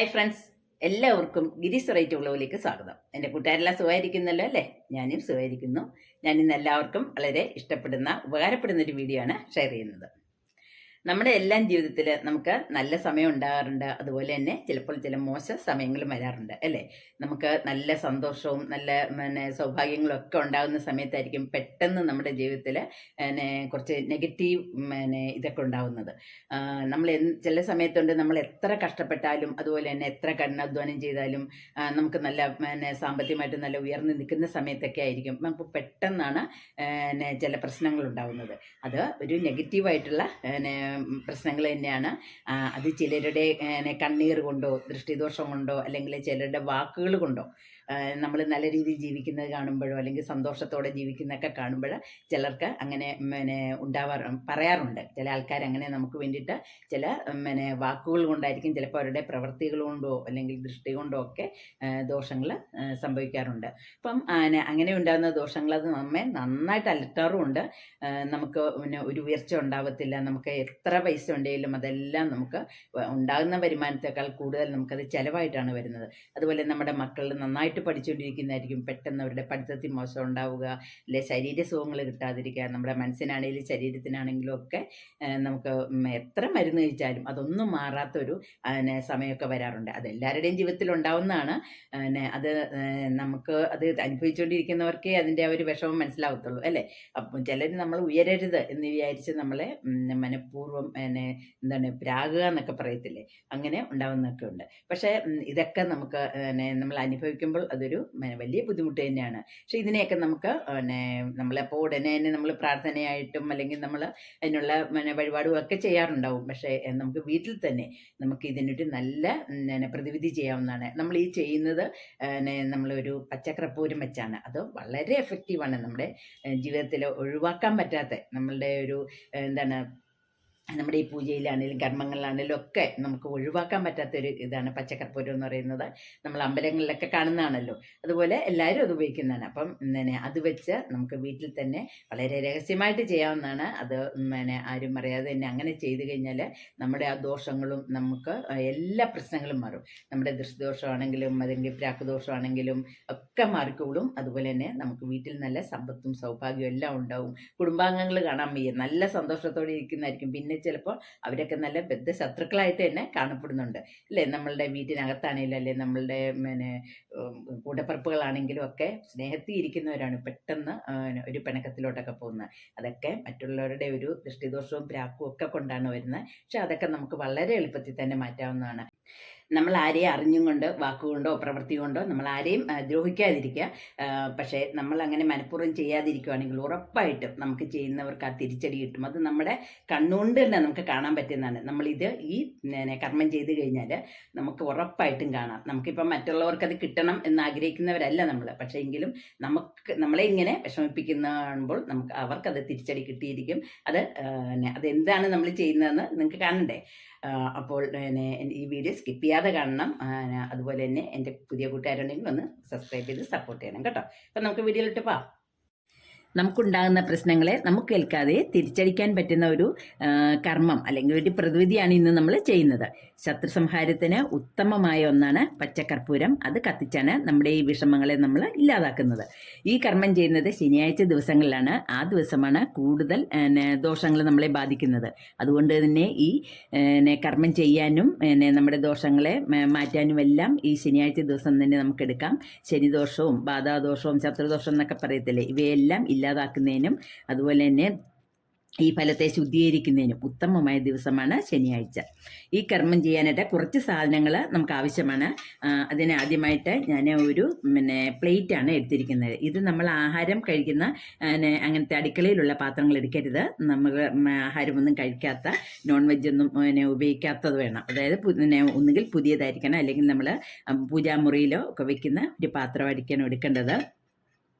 Hi friends എല്ലാവർക്കും ഗിരീസ് right ഉള്ളവിലേക്ക് സ്വാഗതം. എന്റെ കൂട്ടുകാരെല്ലാം സുഖമായിരിക്കുന്നല്ലോ അല്ലേ? ഞാനും സുഖമായിരിക്കുന്നു. ഞാൻ ഇന്ന് എല്ലാവർക്കും വളരെ ഇഷ്ടപ്പെടുന്ന ഉപകാരപ്പെടുന്ന ഒരു വീഡിയോ ആണ് ഷെയർ ചെയ്യുന്നത്. നമ്മുടെ എല്ലാം ജീവിതത്തിൽ നമുക്ക് നല്ല സമയം ഉണ്ടാകാറുണ്ട്. അതുപോലെ തന്നെ ചിലപ്പോൾ ചില മോശ സമയങ്ങളും വരാറുണ്ട് അല്ലേ? നമുക്ക് നല്ല സന്തോഷവും നല്ല പിന്നെ സൗഭാഗ്യങ്ങളും ഒക്കെ ഉണ്ടാകുന്ന സമയത്തായിരിക്കും പെട്ടെന്ന് നമ്മുടെ ജീവിതത്തിൽ പിന്നെ കുറച്ച് നെഗറ്റീവ് പിന്നെ ഇതൊക്കെ ഉണ്ടാകുന്നത്. നമ്മൾ ചില സമയത്തുണ്ട് നമ്മൾ എത്ര കഷ്ടപ്പെട്ടാലും അതുപോലെ തന്നെ എത്ര കഠിനാധ്വാനം ചെയ്താലും നമുക്ക് നല്ല പിന്നെ സാമ്പത്തികമായിട്ട് നല്ല ഉയർന്നു നിൽക്കുന്ന സമയത്തൊക്കെ ആയിരിക്കും. നമുക്ക് പെട്ടെന്നാണ് ചില പ്രശ്നങ്ങൾ ഉണ്ടാകുന്നത്. അത് ഒരു നെഗറ്റീവായിട്ടുള്ള പിന്നെ പ്രശ്നങ്ങൾ തന്നെയാണ്. അത് ചിലരുടെ കണ്ണീർ കൊണ്ടോ ദൃഷ്ടിദോഷം കൊണ്ടോ അല്ലെങ്കിൽ ചിലരുടെ വാക്കുകൾ കൊണ്ടോ നമ്മൾ നല്ല രീതിയിൽ ജീവിക്കുന്നത് കാണുമ്പോഴോ അല്ലെങ്കിൽ സന്തോഷത്തോടെ ജീവിക്കുന്നതൊക്കെ കാണുമ്പോൾ ചിലർക്ക് അങ്ങനെ പിന്നെ ഉണ്ടാവാറ് പറയാറുണ്ട്. ചില ആൾക്കാർ അങ്ങനെ നമുക്ക് വേണ്ടിയിട്ട് ചില പിന്നെ വാക്കുകൾ കൊണ്ടായിരിക്കും ചിലപ്പോൾ അവരുടെ പ്രവൃത്തികൾ കൊണ്ടോ അല്ലെങ്കിൽ ദൃഷ്ടി കൊണ്ടോ ഒക്കെ ദോഷങ്ങൾ സംഭവിക്കാറുണ്ട്. അപ്പം അങ്ങനെ ഉണ്ടാകുന്ന ദോഷങ്ങൾ അത് നമ്മെ നന്നായിട്ട് അലട്ടാറുമുണ്ട്. നമുക്ക് പിന്നെ ഒരു ഉയർച്ച ഉണ്ടാവത്തില്ല. നമുക്ക് എത്ര പൈസ ഉണ്ടെങ്കിലും അതെല്ലാം നമുക്ക് ഉണ്ടാകുന്ന വരുമാനത്തെക്കാൾ കൂടുതൽ നമുക്കത് ചിലവായിട്ടാണ് വരുന്നത്. അതുപോലെ നമ്മുടെ മക്കൾ നന്നായിട്ട് പഠിച്ചുകൊണ്ടിരിക്കുന്നതായിരിക്കും പെട്ടെന്ന് അവരുടെ പഠിത്തത്തിൽ മോശം ഉണ്ടാവുക അല്ലെ ശരീര സുഖങ്ങൾ കിട്ടാതിരിക്കുക നമ്മുടെ മനസ്സിനാണെങ്കിലും ശരീരത്തിനാണെങ്കിലും ഒക്കെ നമുക്ക് എത്ര മരുന്ന് കഴിച്ചാലും അതൊന്നും മാറാത്തൊരു സമയമൊക്കെ വരാറുണ്ട്. അത് എല്ലാവരുടെയും ജീവിതത്തിൽ ഉണ്ടാവുന്നതാണ്. അത് നമുക്ക് അത് അനുഭവിച്ചുകൊണ്ടിരിക്കുന്നവർക്കേ അതിന്റെ ഒരു വിഷമം മനസ്സിലാവത്തുള്ളൂ അല്ലേ? അപ്പം ചിലർ നമ്മൾ ഉയരരുത് എന്ന് വിചാരിച്ച് നമ്മളെ മനഃപൂർവം പിന്നെ എന്താണ് പ്രാകുക എന്നൊക്കെ പറയത്തില്ലേ? അങ്ങനെ ഉണ്ടാവുന്നൊക്കെ ഉണ്ട്. പക്ഷേ ഇതൊക്കെ നമുക്ക് നമ്മൾ അനുഭവിക്കുമ്പോൾ അതൊരു വലിയ ബുദ്ധിമുട്ട് തന്നെയാണ്. പക്ഷെ ഇതിനെയൊക്കെ നമുക്ക് പിന്നെ നമ്മളപ്പോൾ ഉടനെ തന്നെ നമ്മൾ പ്രാർത്ഥനയായിട്ടും അല്ലെങ്കിൽ നമ്മൾ അതിനുള്ള പിന്നെ ഒക്കെ ചെയ്യാറുണ്ടാവും. പക്ഷേ നമുക്ക് വീട്ടിൽ തന്നെ നമുക്ക് ഇതിനൊരു നല്ല പ്രതിവിധി ചെയ്യാവുന്നതാണ്. നമ്മൾ ഈ ചെയ്യുന്നത് നമ്മളൊരു പച്ചക്കറപ്പൂരം വെച്ചാണ്. അത് വളരെ എഫക്റ്റീവാണ് നമ്മുടെ ജീവിതത്തിൽ ഒഴിവാക്കാൻ പറ്റാത്ത നമ്മളുടെ ഒരു എന്താണ് നമ്മുടെ ഈ പൂജയിലാണെങ്കിലും കർമ്മങ്ങളിലാണെങ്കിലും ഒക്കെ നമുക്ക് ഒഴിവാക്കാൻ പറ്റാത്തൊരു ഇതാണ് പച്ചക്കർപ്പൂരം എന്ന് പറയുന്നത്. നമ്മൾ അമ്പലങ്ങളിലൊക്കെ കാണുന്നതാണല്ലോ. അതുപോലെ എല്ലാവരും അത് ഉപയോഗിക്കുന്നതാണ്. അപ്പം പിന്നെ അത് വെച്ച് നമുക്ക് വീട്ടിൽ തന്നെ വളരെ രഹസ്യമായിട്ട് ചെയ്യാവുന്നതാണ്. അത് പിന്നെ ആരും അറിയാതെ തന്നെ അങ്ങനെ ചെയ്തു കഴിഞ്ഞാൽ നമ്മുടെ ആ ദോഷങ്ങളും നമുക്ക് എല്ലാ പ്രശ്നങ്ങളും മാറും. നമ്മുടെ ദൃഷ്ടിദോഷമാണെങ്കിലും അല്ലെങ്കിൽ പ്രാക്കുദോഷമാണെങ്കിലും ഒക്കെ മാറിക്കോളും. അതുപോലെ തന്നെ നമുക്ക് വീട്ടിൽ നല്ല സമ്പത്തും സൗഭാഗ്യവും എല്ലാം ഉണ്ടാവും. കുടുംബാംഗങ്ങൾ കാണാൻ വയ്യ. നല്ല സന്തോഷത്തോടെ ഇരിക്കുന്നതായിരിക്കും. പിന്നെ ചിലപ്പോൾ അവരൊക്കെ നല്ല ബദ്ധ ശത്രുക്കളായിട്ട് തന്നെ കാണപ്പെടുന്നുണ്ട്. അല്ലേ? നമ്മളുടെ വീട്ടിനകത്താണെങ്കിലും അല്ലെ? നമ്മളുടെ പിന്നെ കൂടപ്പറപ്പുകളാണെങ്കിലും ഒക്കെ സ്നേഹത്തിൽ ഇരിക്കുന്നവരാണ് പെട്ടെന്ന് ഒരു പിണക്കത്തിലോട്ടൊക്കെ പോകുന്നത്. അതൊക്കെ മറ്റുള്ളവരുടെ ഒരു ദൃഷ്ടിദോഷവും പ്രാക്കും ഒക്കെ കൊണ്ടാണ് വരുന്നത്. പക്ഷെ അതൊക്കെ നമുക്ക് വളരെ എളുപ്പത്തിൽ തന്നെ മാറ്റാവുന്നതാണ്. നമ്മൾ ആരെയും അറിഞ്ഞും കൊണ്ട് വാക്കുകൊണ്ടോ പ്രവൃത്തി കൊണ്ടോ നമ്മൾ ആരെയും ദ്രോഹിക്കാതിരിക്കുക. പക്ഷേ നമ്മൾ അങ്ങനെ മനഃപൂർവം ചെയ്യാതിരിക്കുകയാണെങ്കിൽ ഉറപ്പായിട്ടും നമുക്ക് ചെയ്യുന്നവർക്ക് ആ തിരിച്ചടി കിട്ടും. അത് നമ്മുടെ കണ്ണുകൊണ്ട് തന്നെ നമുക്ക് കാണാൻ പറ്റുന്നതാണ്. നമ്മളിത് ഈ കർമ്മം ചെയ്ത് കഴിഞ്ഞാൽ നമുക്ക് ഉറപ്പായിട്ടും കാണാം. നമുക്കിപ്പം മറ്റുള്ളവർക്ക് അത് കിട്ടണം എന്ന് ആഗ്രഹിക്കുന്നവരല്ല നമ്മൾ പക്ഷേ എങ്കിലും നമുക്ക് നമ്മളെ ഇങ്ങനെ വിഷമിപ്പിക്കുന്ന കാണുമ്പോൾ നമുക്ക് അവർക്കത് തിരിച്ചടി കിട്ടിയിരിക്കും. അത് അതെന്താണ് നമ്മൾ ചെയ്യുന്നതെന്ന് നിങ്ങൾക്ക് കാണണ്ടേ? അപ്പോൾ പിന്നെ ഈ വീഡിയോ സ്കിപ്പ് ചെയ്യാതെ കാണണം. അതുപോലെ തന്നെ എന്റെ പുതിയ കൂട്ടുകാരുണ്ടെങ്കിൽ ഒന്ന് സബ്സ്ക്രൈബ് ചെയ്ത് സപ്പോർട്ട് ചെയ്യണം കേട്ടോ. അപ്പം നമുക്ക് വീഡിയോയിലിട്ട് പോവാം. നമുക്കുണ്ടാകുന്ന പ്രശ്നങ്ങളെ നമുക്ക് കേൾക്കാതെ തിരിച്ചടിക്കാൻ പറ്റുന്ന ഒരു കർമ്മം അല്ലെങ്കിൽ ഒരു പ്രതിവിധിയാണ് ഇന്ന് നമ്മൾ ചെയ്യുന്നത്. ശത്രു സംഹാരത്തിന് ഉത്തമമായ ഒന്നാണ് പച്ചക്കർപ്പൂരം അത് കത്തിച്ചാണ് നമ്മുടെ ഈ വിഷമങ്ങളെ നമ്മൾ ഇല്ലാതാക്കുന്നത്. ഈ കർമ്മം ചെയ്യുന്നത് ശനിയാഴ്ച ദിവസങ്ങളിലാണ്. ആ ദിവസമാണ് കൂടുതൽ ദോഷങ്ങൾ നമ്മളെ ബാധിക്കുന്നത്. അതുകൊണ്ട് തന്നെ ഈ കർമ്മം ചെയ്യാനും നമ്മുടെ ദോഷങ്ങളെ മാറ്റാനും എല്ലാം ഈ ശനിയാഴ്ച ദിവസം തന്നെ നമുക്ക് എടുക്കാം. ശനിദോഷവും ബാധാദോഷവും ശത്രുദോഷം എന്നൊക്കെ പറയത്തില്ലേ? ഇവയെല്ലാം ഇല്ലാതാക്കുന്നതിനും അതുപോലെ തന്നെ ഈ ഫലത്തെ ശുദ്ധീകരിക്കുന്നതിനും ഉത്തമമായ ദിവസമാണ് ശനിയാഴ്ച. ഈ കർമ്മം ചെയ്യാനായിട്ട് കുറച്ച് സാധനങ്ങൾ നമുക്ക് ആവശ്യമാണ് അതിന് ആദ്യമായിട്ട് ഞാൻ ഒരു പിന്നെ പ്ലേറ്റ് ആണ് എടുത്തിരിക്കുന്നത്. ഇത് നമ്മൾ ആഹാരം കഴിക്കുന്ന അങ്ങനത്തെ അടുക്കളയിലുള്ള പാത്രങ്ങൾ എടുക്കരുത്. നമുക്ക് ആഹാരമൊന്നും കഴിക്കാത്ത നോൺ വെജ് ഒന്നും പിന്നെ ഉപയോഗിക്കാത്തത് വേണം. അതായത് പിന്നെ ഒന്നുകിൽ പുതിയതായിരിക്കണം. അല്ലെങ്കിൽ നമ്മൾ പൂജാമുറിയിലോ ഒക്കെ വെക്കുന്ന ഒരു പാത്രം അടിക്കാനോ എടുക്കേണ്ടത്.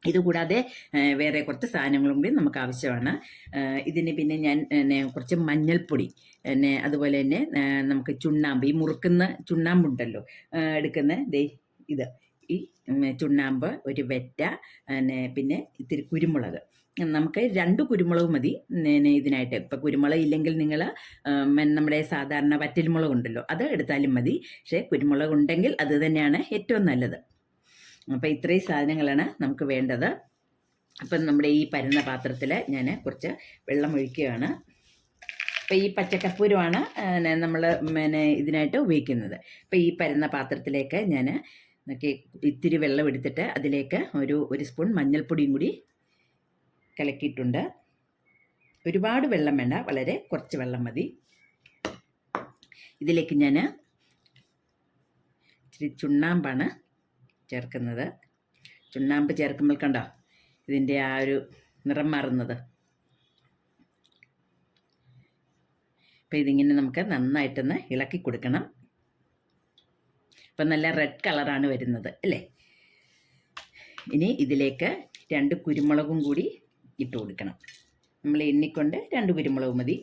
ഇതുകൂടാതെ കൂടാതെ വേറെ കുറച്ച് സാധനങ്ങളും കൂടി നമുക്ക് ആവശ്യമാണ് ഇതിന് പിന്നെ ഞാൻ കുറച്ച് മഞ്ഞൾപ്പൊടി പിന്നെ അതുപോലെ തന്നെ നമുക്ക് ചുണ്ണാമ്പ് ഈ മുറുക്കുന്ന ചുണ്ണാമ്പുണ്ടല്ലോ എടുക്കുന്ന ദേ ഇത് ഈ ചുണ്ണാമ്പ് ഒരു വെറ്റ പിന്നെ പിന്നെ ഇത്തിരി കുരുമുളക്. നമുക്ക് രണ്ട് കുരുമുളക് മതി ഇതിനായിട്ട്. ഇപ്പം കുരുമുളക് ഇല്ലെങ്കിൽ നിങ്ങൾ നമ്മുടെ സാധാരണ വറ്റൽമുളക് ഉണ്ടല്ലോ അത് എടുത്താലും മതി. പക്ഷേ കുരുമുളക് ഉണ്ടെങ്കിൽ അത് തന്നെയാണ് ഏറ്റവും നല്ലത്. അപ്പോൾ ഇത്രയും സാധനങ്ങളാണ് നമുക്ക് വേണ്ടത്. അപ്പം നമ്മുടെ ഈ പരുന്ന പാത്രത്തിൽ ഞാൻ കുറച്ച് വെള്ളം ഒഴിക്കുകയാണ്. അപ്പോൾ ഈ പച്ചക്കപ്പൂരമാണ് നമ്മൾ പിന്നെ ഇതിനായിട്ട് ഉപയോഗിക്കുന്നത്. അപ്പോൾ ഈ പരുന്ന പാത്രത്തിലേക്ക് ഞാൻ നോക്കി ഇത്തിരി വെള്ളം എടുത്തിട്ട് അതിലേക്ക് ഒരു ഒരു സ്പൂൺ മഞ്ഞൾപ്പൊടിയും കൂടി കലക്കിയിട്ടുണ്ട്. ഒരുപാട് വെള്ളം വേണ്ട വളരെ കുറച്ച് വെള്ളം മതി. ഇതിലേക്ക് ഞാൻ ഇച്ചിരി ചുണ്ണാമ്പാണ് ചേർക്കുന്നത്. ചുണ്ണാമ്പ് ചേർക്കുമ്പോൾ കണ്ടോ? ഇതിന്റെ ആ ഒരു നിറം മാറുന്നത്. അപ്പോൾ ഇതിങ്ങനെ നമുക്ക് നന്നായിട്ടൊന്ന് ഇളക്കി കൊടുക്കണം. അപ്പം നല്ല റെഡ് കളറാണ് വരുന്നത് അല്ലേ? ഇനി ഇതിലേക്ക് രണ്ട് കുരുമുളകും കൂടി ഇട്ട് കൊടുക്കണം. നമ്മൾ എണ്ണിക്കൊണ്ട് രണ്ട് കുരുമുളക് മതി.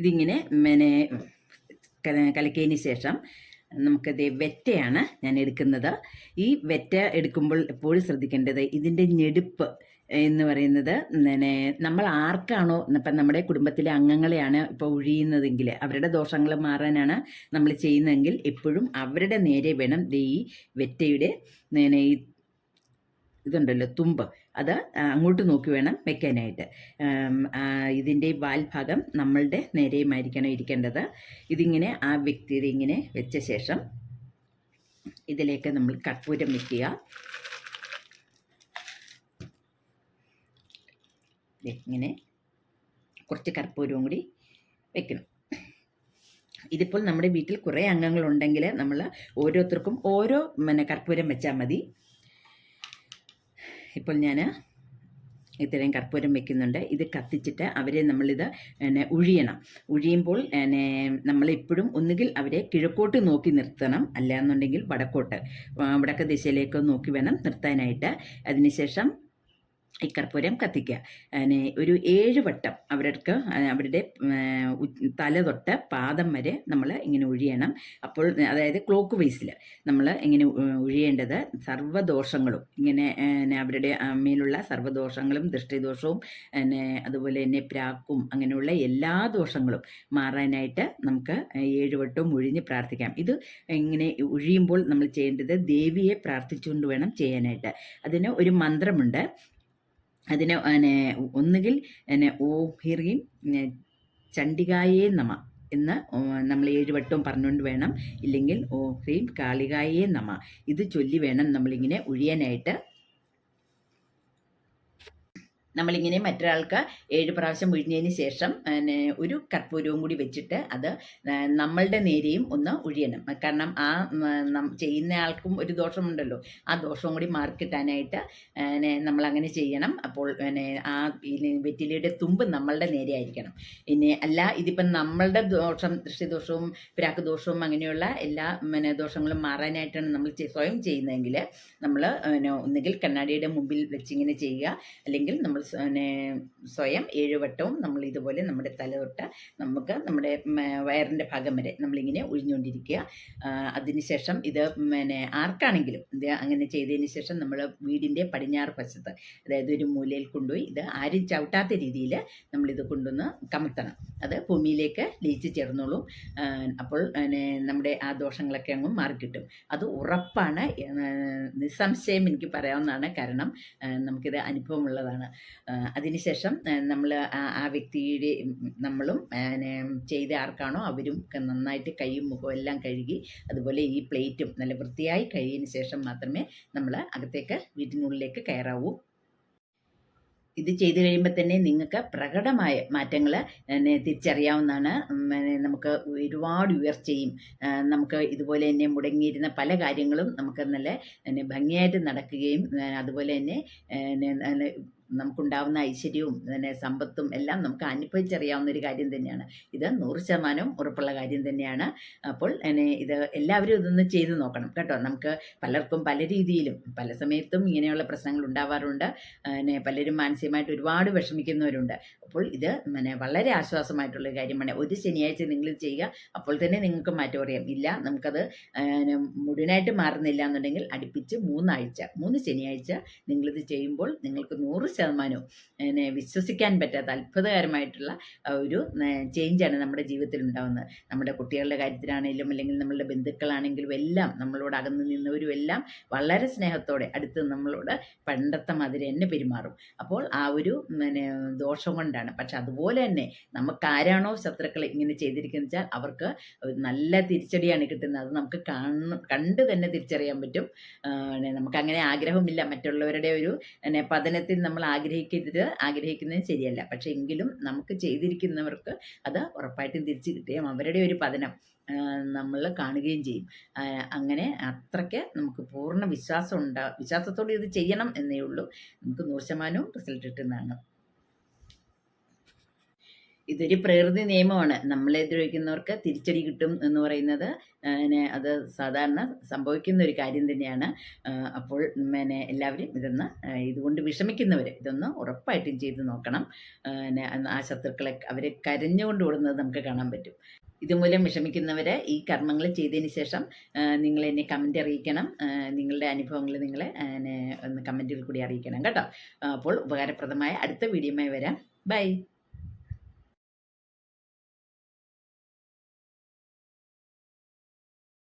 ഇതിങ്ങനെ പിന്നെ കലക്കിയതിന് ശേഷം നമുക്കത് വെറ്റയാണ് ഞാൻ എടുക്കുന്നത്. ഈ വെറ്റ എടുക്കുമ്പോൾ എപ്പോഴും ശ്രദ്ധിക്കേണ്ടത് ഇതിന്റെ ഞെടുപ്പ് എന്ന് പറയുന്നത് പിന്നെ നമ്മൾ ആർക്കാണോ ഇപ്പം നമ്മുടെ കുടുംബത്തിലെ അംഗങ്ങളെയാണ് ഇപ്പോൾ ഒഴിയുന്നതെങ്കിൽ അവരുടെ ദോഷങ്ങൾ മാറാനാണ് നമ്മൾ ചെയ്യുന്നതെങ്കിൽ എപ്പോഴും അവരുടെ നേരെ വേണം ഈ വെറ്റയുടെ ഈ ഇതുണ്ടല്ലോ തുമ്പ്. അത് അങ്ങോട്ട് നോക്കി വേണം വെക്കാനായിട്ട്. ഇതിന്റെ വാൽഭാഗം നമ്മളുടെ നേരെയുമായിരിക്കണം ഇരിക്കേണ്ടത്. ഇതിങ്ങനെ ആ വ്യക്തിയുടെ ഇങ്ങനെ വെച്ച ശേഷം ഇതിലേക്ക് നമ്മൾ കർപ്പൂരം വെക്കുക. ഇങ്ങനെ കുറച്ച് കർപ്പൂരവും കൂടി വെക്കണം. ഇതിപ്പോൾ നമ്മുടെ വീട്ടിൽ കുറേ അംഗങ്ങളുണ്ടെങ്കിൽ നമ്മൾ ഓരോരുത്തർക്കും ഓരോ പിന്നെ കർപ്പൂരം വെച്ചാൽ മതി. ഇപ്പോൾ ഞാൻ ഇത്രയും കർപ്പൂരം വെക്കുന്നുണ്ട്. ഇത് കത്തിച്ചിട്ട് അവരെ നമ്മളിത് പിന്നെ ഉഴിയണം. ഉഴിയുമ്പോൾ പിന്നെ നമ്മളെപ്പോഴും ഒന്നുകിൽ അവരെ കിഴക്കോട്ട് നോക്കി നിർത്തണം. അല്ല എന്നുണ്ടെങ്കിൽ വടക്കോട്ട് വടക്ക് ദിശയിലേക്ക് നോക്കി വേണം നിർത്താനായിട്ട്. അതിനുശേഷം ഈ കർപ്പൂരം കത്തിക്കുക. അതിന് ഒരു ഏഴ് വട്ടം അവർക്ക് അവരുടെ തല തൊട്ട് പാദം വരെ നമ്മൾ ഇങ്ങനെ ഒഴിയണം അപ്പോൾ അതായത് ക്ലോക്ക് വൈസിൽ നമ്മൾ ഇങ്ങനെ ഒഴിയേണ്ടത് സർവദോഷങ്ങളും ഇങ്ങനെ അവരുടെ മേലുള്ള സർവദോഷങ്ങളും ദൃഷ്ടിദോഷവും പിന്നെ അതുപോലെ തന്നെ പ്രാക്കും അങ്ങനെയുള്ള എല്ലാ ദോഷങ്ങളും മാറാനായിട്ട് നമുക്ക് ഏഴ് വട്ടവും ഒഴിഞ്ഞ് പ്രാർത്ഥിക്കാം. ഇത് ഇങ്ങനെ ഒഴിയുമ്പോൾ നമ്മൾ ചെയ്യേണ്ടത് ദേവിയെ പ്രാർത്ഥിച്ചുകൊണ്ട് വേണം ചെയ്യാനായിട്ട്. അതിന് ഒരു മന്ത്രമുണ്ട്. അതിന് ഒന്നുകിൽ ഓ ഹിറിയും ചണ്ഡികായേ നമ എന്ന് നമ്മൾ ഏഴുവട്ടവും പറഞ്ഞുകൊണ്ട് വേണം. ഇല്ലെങ്കിൽ ഓ ഹ്രീം കാളികായേ നമ. ഇത് ചൊല്ലി വേണം നമ്മളിങ്ങനെ ഒഴിയാനായിട്ട്. നമ്മളിങ്ങനെ മറ്റൊരാൾക്ക് ഏഴ് പ്രാവശ്യം ഒഴിഞ്ഞതിന് ശേഷം പിന്നെ ഒരു കർപ്പൂരവും കൂടി വെച്ചിട്ട് അത് നമ്മളുടെ നേരെയും ഒന്ന് ഒഴിയണം കാരണം ആ ചെയ്യുന്ന ആൾക്കും ഒരു ദോഷമുണ്ടല്ലോ. ആ ദോഷവും കൂടി മാർക്ക് മാർക്കിട്ടാനായിട്ട് നമ്മൾ അങ്ങനെ ചെയ്യണം. അപ്പോൾ പിന്നെ ആ വെറ്റിലയുടെ തുമ്പ് നമ്മളുടെ നേരെ ആയിരിക്കണം. പിന്നെ അല്ല ഇതിപ്പം നമ്മളുടെ ദോഷം ദൃഷ്ടിദോഷവും പിരാക്ക് ദോഷവും അങ്ങനെയുള്ള എല്ലാ പിന്നെ ദോഷങ്ങളും മാറാനായിട്ടാണ് നമ്മൾ സ്വയം ചെയ്യുന്നതെങ്കിൽ നമ്മൾ ഒന്നുകിൽ കണ്ണാടിയുടെ മുമ്പിൽ വെച്ചിങ്ങനെ ചെയ്യുക. അല്ലെങ്കിൽ നമ്മൾ പിന്നെ സ്വയം ഏഴുവട്ടവും നമ്മൾ ഇതുപോലെ നമ്മുടെ തലതൊട്ട് നമുക്ക് നമ്മുടെ വയറിന്റെ ഭാഗം വരെ നമ്മളിങ്ങനെ ഒഴിഞ്ഞുകൊണ്ടിരിക്കുക അതിനുശേഷം ഇത് പിന്നെ ആർക്കാണെങ്കിലും ഇത് അങ്ങനെ ചെയ്തതിന് ശേഷം നമ്മൾ വീടിന്റെ പടിഞ്ഞാറ് വശത്ത് അതായത് ഒരു മൂലയിൽ കൊണ്ടുപോയി ഇത് ആരും ചവിട്ടാത്ത രീതിയിൽ നമ്മളിത് കൊണ്ടുവന്ന് കമത്തണം. അത് ഭൂമിയിലേക്ക് ലയിച്ച് ചേർന്നോളും. അപ്പോൾ നമ്മുടെ ആ ദോഷങ്ങളൊക്കെ അങ്ങ് മാറിക്കിട്ടും. അത് ഉറപ്പാണ് നിസ്സംശയം എനിക്ക് പറയാവുന്നതാണ്. കാരണം നമുക്കിത് അനുഭവമുള്ളതാണ്. അതിനുശേഷം നമ്മൾ ആ വ്യക്തിയുടെ നമ്മളും ചെയ്ത ആർക്കാണോ അവരും നന്നായിട്ട് കൈയും മുഖവും എല്ലാം കഴുകി അതുപോലെ ഈ പ്ലേറ്റും നല്ല വൃത്തിയായി കഴിയതിന് ശേഷം മാത്രമേ നമ്മൾ അകത്തേക്ക് വീട്ടിനുള്ളിലേക്ക് കയറാവൂ. ഇത് ചെയ്തു കഴിയുമ്പോൾ തന്നെ നിങ്ങൾക്ക് പ്രകടമായ മാറ്റങ്ങൾ തിരിച്ചറിയാവുന്നതാണ്. നമുക്ക് ഒരുപാട് ഉയർച്ചയും നമുക്ക് ഇതുപോലെ തന്നെ മുടങ്ങിയിരുന്ന പല കാര്യങ്ങളും നമുക്ക് നല്ല ഭംഗിയായിട്ട് നടക്കുകയും അതുപോലെ തന്നെ നമുക്കുണ്ടാവുന്ന ഐശ്വര്യവും പിന്നെ സമ്പത്തും എല്ലാം നമുക്ക് അനുഭവിച്ചറിയാവുന്ന ഒരു കാര്യം തന്നെയാണ്. ഇത് നൂറ് ശതമാനം ഉറപ്പുള്ള കാര്യം തന്നെയാണ്. അപ്പോൾ എന്നെ ഇത് എല്ലാവരും ഇതൊന്ന് ചെയ്തു നോക്കണം കേട്ടോ. നമുക്ക് പലർക്കും പല രീതിയിലും പല സമയത്തും ഇങ്ങനെയുള്ള പ്രശ്നങ്ങൾ ഉണ്ടാവാറുണ്ട്. പിന്നെ പലരും മാനസികമായിട്ട് ഒരുപാട് വിഷമിക്കുന്നവരുണ്ട്. അപ്പോൾ ഇത് പിന്നെ വളരെ ആശ്വാസമായിട്ടുള്ള കാര്യമാണ്. ഒരു ശനിയാഴ്ച നിങ്ങൾ ചെയ്യുക അപ്പോൾ തന്നെ നിങ്ങൾക്ക് മാറ്റം അറിയാം. ഇല്ല നമുക്കത് മുടിനായിട്ട് മാറുന്നില്ല എന്നുണ്ടെങ്കിൽ അടുപ്പിച്ച് മൂന്നാഴ്ച മൂന്ന് ശനിയാഴ്ച നിങ്ങളിത് ചെയ്യുമ്പോൾ നിങ്ങൾക്ക് നൂറ് ശതമാനവും. പിന്നെ വിശ്വസിക്കാൻ പറ്റാത്ത അത്ഭുതകരമായിട്ടുള്ള ഒരു ചേഞ്ചാണ് നമ്മുടെ ജീവിതത്തിൽ ഉണ്ടാകുന്നത് നമ്മുടെ കുട്ടികളുടെ കാര്യത്തിലാണെങ്കിലും അല്ലെങ്കിൽ നമ്മളുടെ ബന്ധുക്കളാണെങ്കിലും എല്ലാം നമ്മളോട് അകന്നു നിന്നവരും എല്ലാം വളരെ സ്നേഹത്തോടെ അടുത്ത് നമ്മളോട് പണ്ടത്തെ മാതിരി തന്നെ പെരുമാറും. അപ്പോൾ ആ ഒരു പിന്നെ ദോഷം കൊണ്ടാണ്. പക്ഷെ അതുപോലെ തന്നെ നമുക്ക് ആരാണോ ശത്രുക്കൾ ഇങ്ങനെ ചെയ്തിരിക്കുന്നത് വെച്ചാൽ അവർക്ക് നല്ല തിരിച്ചടിയാണ് കിട്ടുന്നത്. അത് നമുക്ക് കാണുന്ന കണ്ട് തന്നെ തിരിച്ചറിയാൻ പറ്റും. നമുക്ക് അങ്ങനെ ആഗ്രഹമില്ല. മറ്റുള്ളവരുടെ ഒരു പതനത്തിൽ നമ്മൾ ആഗ്രഹിക്കരുത് ആഗ്രഹിക്കുന്നത് ശരിയല്ല. പക്ഷെ എങ്കിലും നമുക്ക് ചെയ്തിരിക്കുന്നവർക്ക് അത് ഉറപ്പായിട്ടും തിരിച്ചു കിട്ടുകയും അവരുടെ ഒരു പതനം നമ്മൾ കാണുകയും ചെയ്യും. അങ്ങനെ അത്രയ്ക്ക് നമുക്ക് പൂർണ വിശ്വാസം ഉണ്ടാ വിശ്വാസത്തോടെ ഇത് ചെയ്യണം എന്നേ ഉള്ളൂ. നമുക്ക് നൂറ് ശതമാനവും റിസൾട്ട് കിട്ടുന്നതാണ്. ഇതൊരു പ്രകൃതി നിയമമാണ്. നമ്മളെ ദ്രോഹിക്കുന്നവർക്ക് തിരിച്ചടി കിട്ടും എന്ന് പറയുന്നത് പിന്നെ അത് സാധാരണ സംഭവിക്കുന്ന ഒരു കാര്യം തന്നെയാണ്. അപ്പോൾ പിന്നെ എല്ലാവരും ഇതൊന്ന് ഇതുകൊണ്ട് വിഷമിക്കുന്നവർ ഇതൊന്ന് ഉറപ്പായിട്ടും ചെയ്ത് നോക്കണം. പിന്നെ ആ ശത്രുക്കളെ അവരെ കരഞ്ഞുകൊണ്ട് ഓടുന്നത് നമുക്ക് കാണാൻ പറ്റും. ഇതുമൂലം വിഷമിക്കുന്നവർ ഈ കർമ്മങ്ങൾ ചെയ്തതിന് ശേഷം നിങ്ങൾ എന്നെ കമന്റ് അറിയിക്കണം. നിങ്ങളുടെ അനുഭവങ്ങൾ നിങ്ങൾ ഒന്ന് കമന്റിൽ കൂടി അറിയിക്കണം കേട്ടോ. അപ്പോൾ ഉപകാരപ്രദമായ അടുത്ത വീഡിയോയുമായി വരാം. ബൈ.